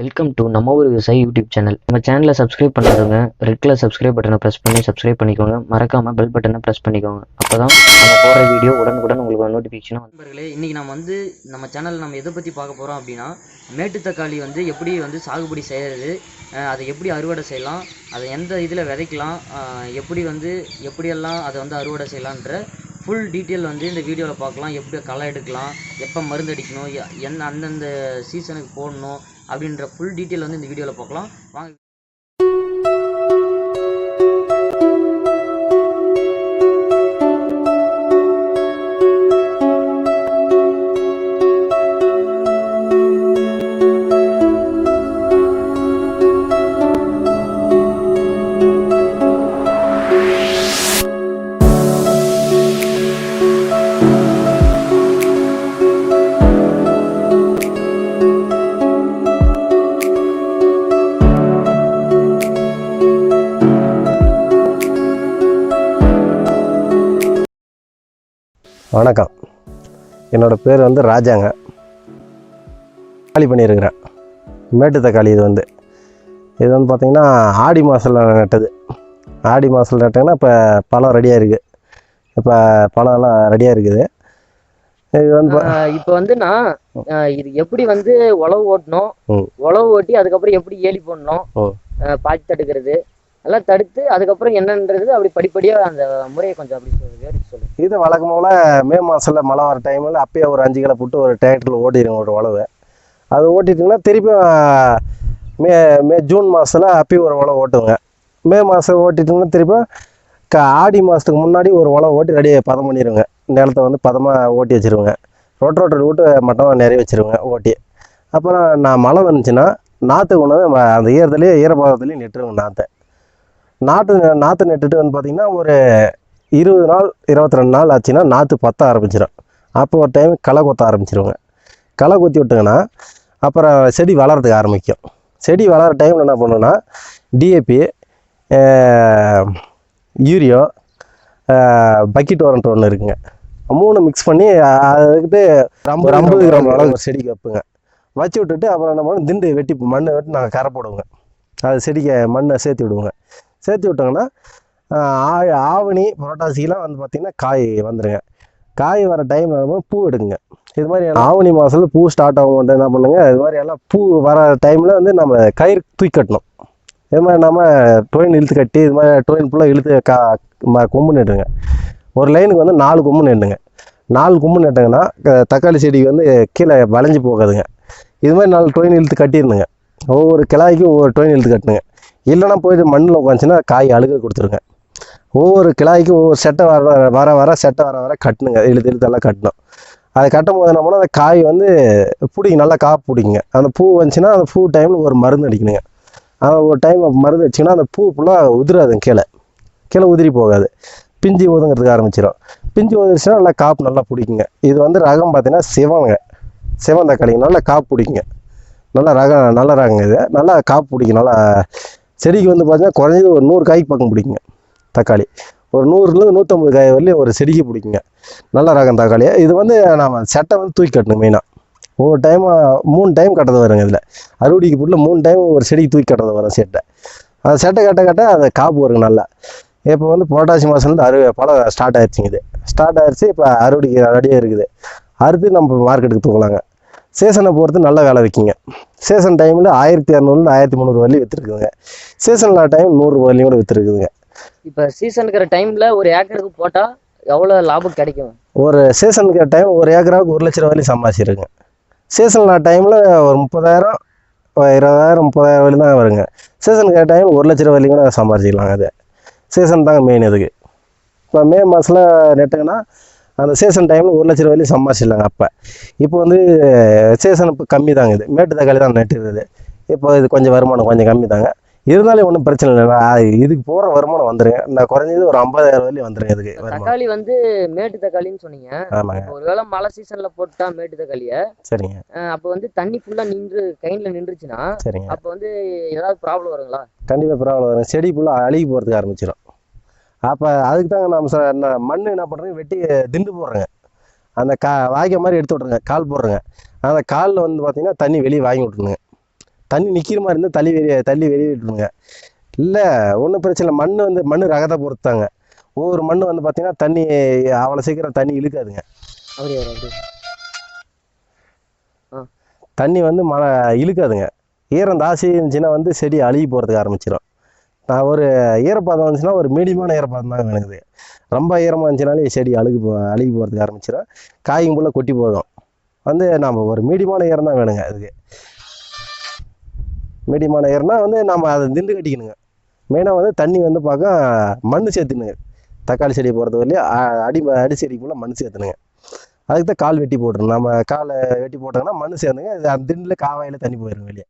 Welcome to நம்ம ஊர் விவசாயி யூடியூப் சேனல் நம்ம சேனலை சப்ஸ்கிரைப் பண்ணுறவங்க ரெட் கலர் சப்ஸ்கிரைப் பட்டனை ப்ரெஸ் பண்ணி சப்ஸ்கிரைப் பண்ணிக்கோங்க. மறக்காம பெல் பட்டனை ப்ரெஸ் பண்ணிக்கோங்க. அப்போ தான் நம்ம போடுற வீடியோ உடனுக்குடன் உங்களுக்கு நோட்டிஃபிகேஷன் நண்பர்களே இன்றைக்கி நம்ம வந்து நம்ம சேனல் நம்ம எதை பற்றி பார்க்க போகிறோம் அப்படின்னா மேட்டு தக்காளி வந்து எப்படி வந்து சாகுபடி செய்கிறது அதை எப்படி அறுவடை செய்யலாம் அதை எந்த இதில் விதைக்கலாம் எப்படி வந்து எப்படியெல்லாம் அதை வந்து அறுவடை செய்யலான்ற ஃபுல் டீட்டெயில் வந்து இந்த வீடியோவில் பார்க்கலாம். எப்படி களை எடுக்கலாம் எப்போ மருந்து அடிக்கணும் எ- என்ன அந்தந்த சீசனுக்கு போடணும் அப்படின்ற ஃபுல் டீட்டெயில் வந்து இந்த வீடியோவில் பார்க்கலாம். வாங்க வணக்கம். என்னோட பேர் வந்து ராஜாங்க. தக்காளி பண்ணியிருக்கிறேன். மேட்டு தக்காளி இது வந்து. இது வந்து பார்த்திங்கன்னா ஆடி மாதத்தில் நட்டது. ஆடி மாதத்தில் நட்டிங்கன்னா இப்போ பழம் ரெடியாக இருக்குது இப்போ பழம்லாம் ரெடியாக இருக்குது இது வந்து இப்போ வந்து நான் இது எப்படி வந்து உழவு ஓட்டணும். உழவு ஓட்டி அதுக்கப்புறம் எப்படி ஏலி போடணும் பாத்தி தடுக்கிறது எல்லாம் தடுத்து அதுக்கப்புறம் என்னன்றது அப்படி படிப்படியாக அந்த முறையை கொஞ்சம் அப்படி சொல்லு சொல்லு. இது வழக்கம் போல் மே மாதத்தில் மழை வர டைமில் அப்பயே ஒரு அஞ்சு கிலோ போட்டு ஒரு டிராக்டரில் ஓட்டிடுங்க ஒரு உழவு அது ஓட்டிட்டிங்கன்னா திருப்பி மே மே ஜூன் மாதத்தில் அப்பயும் ஒரு உழவு ஓட்டுவேங்க மே மாதம் ஓட்டிட்டிங்கன்னா திருப்பி க ஆடி மாதத்துக்கு முன்னாடி ஒரு உழவு ஓட்டி ரெடியாக பதம் பண்ணிடுவேங்க நிலத்தை வந்து பதமாக ஓட்டி வச்சுருவேங்க. ரோட் ரோட்டர் விட்டு மட்டும் நிறைய வச்சுருவேங்க ஓட்டி. அப்புறம் நான் மழை வந்துச்சுன்னா நாற்று கொண்டு ம- அந்த ஈரத்துலேயே ஈரப்பதத்துலேயும் நெட்டுருங்க நாற்றை நாற்று நாற்று நட்டுட்டு வந்து பார்த்திங்கன்னா ஒரு இருபது நாள் இருபத்தி ரெண்டு நாள் ஆச்சுன்னா நாற்று பத்த ஆரம்பிச்சிடும் அப்போ ஒரு டைம் களை கொத்த ஆரம்பிச்சிருவாங்க. களை கொத்தி விட்டுங்கன்னா அப்புறம் செடி வளர்றதுக்கு ஆரம்பிக்கும். செடி வளர டைமில் என்ன பண்ணுன்னா டிஏபி யூரியோ பக்கெட் வரன்ட்டு ஒன்று இருக்குங்க. மூணு மிக்ஸ் பண்ணி அதுக்கிட்டு ஒரு ஐம்பது கிராம் அளவு செடிக்கு வைப்புங்க. வச்சு விட்டுட்டு அப்புறம் என்ன பண்ணுவோம் திண்டு வெட்டி மண்ணை வெட்டி நாங்கள் கரை போடுவோங்க அது செடிக்கு மண்ணை சேர்த்து விடுவோங்க. சேர்த்து விட்டோங்கன்னா ஆ- ஆவணி புரட்டாசிலாம் வந்து பார்த்திங்கன்னா காய் வந்துடுங்க காய் வர டைம் பூ எடுக்குங்க இது மாதிரி ஆவணி மாதத்துல பூ ஸ்டார்ட் ஆகும் என்ன பண்ணுங்க? இது மாதிரி எல்லாம் பூ வர டைமில் வந்து நம்ம கயிறு தூக்கி கட்டணும். இது மாதிரி நம்ம டொயின் இழுத்து கட்டி இது மாதிரி டொயின் ஃபுல்லாக இழுத்து கா கொம்பு நட்டுங்க. ஒரு லைனுக்கு வந்து நாலு கொம்பு நட்டுங்க. நாலு கொம்பு நட்டுங்கன்னா தக்காளி செடிக்கு வந்து கீழே வளைஞ்சு போகாதுங்க. இது மாதிரி நாலு டொயின் இழுத்து கட்டிடணுங்க. ஒவ்வொரு கிளாய்க்கும் ஒவ்வொரு டொயின் இழுத்து கட்டணுங்க. இல்லைனா போயிட்டு மண்ணில் உட்காந்துச்சுன்னா காய் அழுக கொடுத்துருங்க. ஒவ்வொரு கிளாய்க்கும் ஒவ்வொரு செட்டை வர வர வர செட்டை வர வர கட்டணுங்க இழுத்து இழுத்தெல்லாம் கட்டணும். அதை கட்டும் போது என்ன அந்த காய் வந்து பிடிங்க நல்லா காப்பு பிடிக்குங்க. அந்த பூ வந்துச்சுன்னா அந்த பூ டைமில் ஒரு மருந்து அடிக்கணுங்க. அந்த ஒரு டைம் மருந்து அடிச்சிங்கன்னா அந்த பூ ஃபுல்லாக உதிராதுங்க கீழே. கீழே உதிரி போகாது. பிஞ்சு ஊதுங்கிறதுக்கு ஆரம்பிச்சிடும் பிஞ்சு ஊதிச்சுன்னா நல்லா காப்பு நல்லா பிடிக்குங்க. இது வந்து ரகம் பார்த்தீங்கன்னா சிவங்க. சிவந்த கடைங்க நல்லா காப்பு பிடிக்குங்க. நல்லா ரகம் நல்ல ரகங்க இது. நல்லா காப்பு பிடிக்கும். நல்லா செடிக்கு வந்து பார்த்தீங்கன்னா குறைஞ்சது ஒரு நூறு காய்க்கு பக்கம் பிடிக்குங்க. தக்காளி. ஒரு நூறுலேருந்து நூற்றம்பது காய் வரலையும் ஒரு செடிக்கு பிடிக்குங்க. நல்ல ரகம் தக்காளி. இது வந்து நாம் செட்டை வந்து தூக்கி கட்டணும் மெயினாக ஒவ்வொரு டைம் மூணு டைம் கட்டுறது வருங்க இதில். அறுவடைக்கு புட்டில் மூணு டைம் ஒரு செடிக்கு தூக்கி கட்டுறது வரும் செட்டை. அந்த செட்டை கட்ட கட்ட அந்த காப்பு வருங்க நல்லா. இப்போ வந்து புரட்டாசி மாதம்லேருந்து அறுவை பழம் ஸ்டார்ட் ஆயிடுச்சுங்க இது. ஸ்டார்ட் ஆயிடுச்சு இப்போ அறுவடைக்கு ரெடியாக இருக்குது. அறுத்து நம்ம மார்க்கெட்டுக்கு தூக்கலாங்க. சீசனை பொறுத்து நல்ல வேலை விற்கிங்க சீசன் டைமில் ஆயிரத்தி இரநூறுலேருந்து ஆயிரத்தி முந்நூறு வரலையும் விற்றுருக்குதுங்க சீசனில் டைம் நூறுரூவா வரலையும் கூட விற்றுருக்குதுங்க இப்போ சீசனுக்கிற டைமில் ஒரு ஏக்கருக்கு போட்டால் எவ்வளோ லாபம் கிடைக்கும்? ஒரு சீசனுக்கு டைம் ஒரு ஏக்கராவுக்கு ஒரு லட்ச ரூபா வரையும் சம்பாதிச்சிருங்க. சீசனில் டைமில் ஒரு முப்பதாயிரம் இருபதாயிரம் முப்பதாயிரம் வரையும் தான் வருங்க. சீசனுக்கு டைம் ஒரு லட்ச ரூபா வரையும் கூட சம்பாதிச்சிக்கலாங்க அது. சீசன் தாங்க மெயின் இதுக்கு. இப்போ மே மாதத்தில் நெட்டுங்கன்னா அந்த சீசன் டைமில் ஒரு லட்ச ரூபா வரையும் சம்பாதிச்சிடலாங்க அப்போ. இப்போ வந்து சீசன் இப்போ கம்மி தாங்க இது. மேட்டு தக்காளி தான் நட்டுருது இப்போ இது கொஞ்சம் வருமானம் கொஞ்சம் கம்மி தாங்க இருந்தாலும் ஒன்றும் பிரச்சனை இல்லை இதுக்கு போகிற வருமானம் வந்துருங்க. நான் குறைஞ்சது ஒரு ஐம்பதாயிரம் வரையும் வந்துருங்க இதுக்கு தக்காளி வந்து மேட்டு தக்காளின்னு சொன்னீங்க. ஆமாங்க. ஒருவேளை மழை சீசனில் போட்டா மேட்டு தக்காளியை சரிங்க. அப்போ வந்து தண்ணி ஃபுல்லாக நின்று கைனில் நின்றுச்சுன்னா சரிங்க. அப்போ வந்து ஏதாவது ப்ராப்ளம் வருங்களா? கண்டிப்பாக ப்ராப்ளம் வரும் செடி ஃபுல்லாக அழுகி போகிறதுக்கு ஆரம்பிச்சிடும் அப்போ அதுக்கு தாங்க நம்ம ச- என்ன மண் என்ன பண்ணுறோங்க வெட்டி திண்டு போடுறேங்க. அந்த கா வாய்க்க மாதிரி எடுத்து விட்ருங்க கால் போடுறேங்க. அந்த காலில் வந்து பார்த்திங்கன்னா தண்ணி வெளியே வாங்கி விட்ருங்க தண்ணி நிற்கிற மாதிரி இருந்தால் தள்ளி வெளியே தள்ளி வெளியே விட்டுருங்க. இல்லை ஒன்றும் பிரச்சனை இல்லை. மண் வந்து மண் ரகத்தை பொறுத்தாங்க ஒவ்வொரு மண் வந்து பார்த்தீங்கன்னா தண்ணி அவ்வளோ சீக்கிரம் தண்ணி இழுக்காதுங்க. அப்படி வரும் அப்படி தண்ணி வந்து மழை இழுக்காதுங்க. ஈரம் தாசி இருந்துச்சுன்னா வந்து செடி அழுகி போகிறதுக்கு ஆரம்பிச்சிடும் நான் ஒரு ஈரப்பதம் வந்துச்சுன்னா ஒரு மீடியமான ஈரப்பதம் தான் வேணுங்குது ரொம்ப ஈரமாக இருந்துச்சுனாலே செடி அழுகு போ அழுகி போகிறதுக்கு ஆரம்பிச்சிடும் காயும் போல் கொட்டி போதும் வந்து நம்ம ஒரு மீடியமான ஈரம் தான் வேணுங்க அதுக்கு. மீடியமான ஈரம்னா வந்து நம்ம அதை திண்டு கட்டிக்கணுங்க. மெயினாக வந்து தண்ணி வந்து பார்க்க மண் சேர்த்துனுங்க தக்காளி செடி போகிறது வரலையும் அடி அடி செடிக்குள்ளே மண் சேர்த்துனுங்க அதுக்கு தான் கால் வெட்டி போட்டுருணும் நம்ம காலை வெட்டி போட்டோம்னா மண் சேர்ந்துங்க அது அந்த திண்டில் காவாயில் தண்ணி போயிடும் வெளியே.